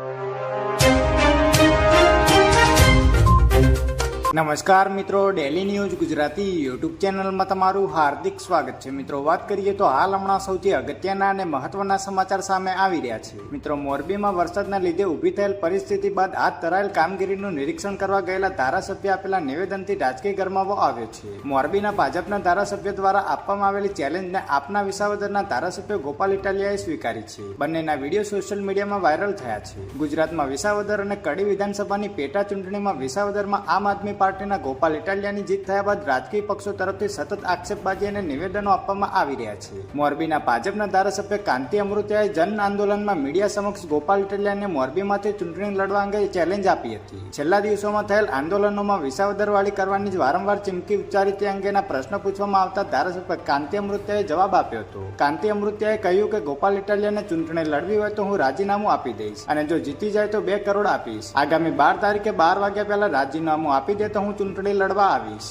you. નમસ્કાર મિત્રો daily news Gujarati YouTube ચેનલમાં તમારું હાર્દિક સ્વાગત છે. મિત્રો, વાત કરીએ તો હાલ હમણાં સૌથી અગત્યના અને મહત્વના સમાચાર સામે આવી રહ્યા છે. મિત્રો, મોરબીમાં વરસાદના લીધે ઊભી થયેલ પરિસ્થિતિ બાદ હાથ ધરાયેલ કામગીરીનું નિરીક્ષણ કરવા ગયેલા ધારાસભ્ય આપેલા નિવેદનથી રાજકીય ગરમાવો આવ્યો છે. મોરબીના ભાજપના ધારાસભ્ય દ્વારા આપવામાં આવેલી ચેલેન્જને આપના વિસાવદરના ધારાસભ્ય ગોપાલ ઇટાલિયાએ સ્વીકારી છે. બંનેના વીડિયો સોશિયલ મીડિયામાં વાયરલ થયા છે. ગુજરાતમાં વિસાવદર અને કડી વિધાનસભાની પેટા ચૂંટણીમાં વિસાવદરમાં આમ આદમી પાર્ટીના ગોપાલ ઇટાલિયાની જીત થયા બાદ રાજકીય પક્ષો તરફથી સતત આક્ષેપબાજી અને નિવેદનો આપવામાં આવી રહ્યા છે. મોરબીના ભાજપના ધારાસભ્ય કાંતિ અમૃતિયાએ જન આંદોલનમાં મીડિયા સમક્ષ ગોપાલ ઇટાલિયાને મોરબીમાંથી ચૂંટણી લડવા અંગે ચેલેન્જ આપી હતી. છેલ્લા દિવસોમાં થયેલ આંદોલનોમાં વિસાવદરવાળી કરવાની જ વારંવાર ચીમકી ઉચ્ચારી તે અંગેના પ્રશ્ન પૂછવામાં આવતા ધારાસભ્ય કાંતિ અમૃત્યાએ જવાબ આપ્યો હતો. કાંતિ અમૃત્યાએ કહ્યું કે ગોપાલ ઇટાલિયાને ચૂંટણી લડવી હોય તો હું રાજીનામું આપી દઈશ અને જો જીતી જાય તો બે કરોડ આપીશ. આગામી બાર તારીખે બાર વાગ્યા પહેલા રાજીનામું આપી દે તો હું ચૂંટણી લડવા આવીશ.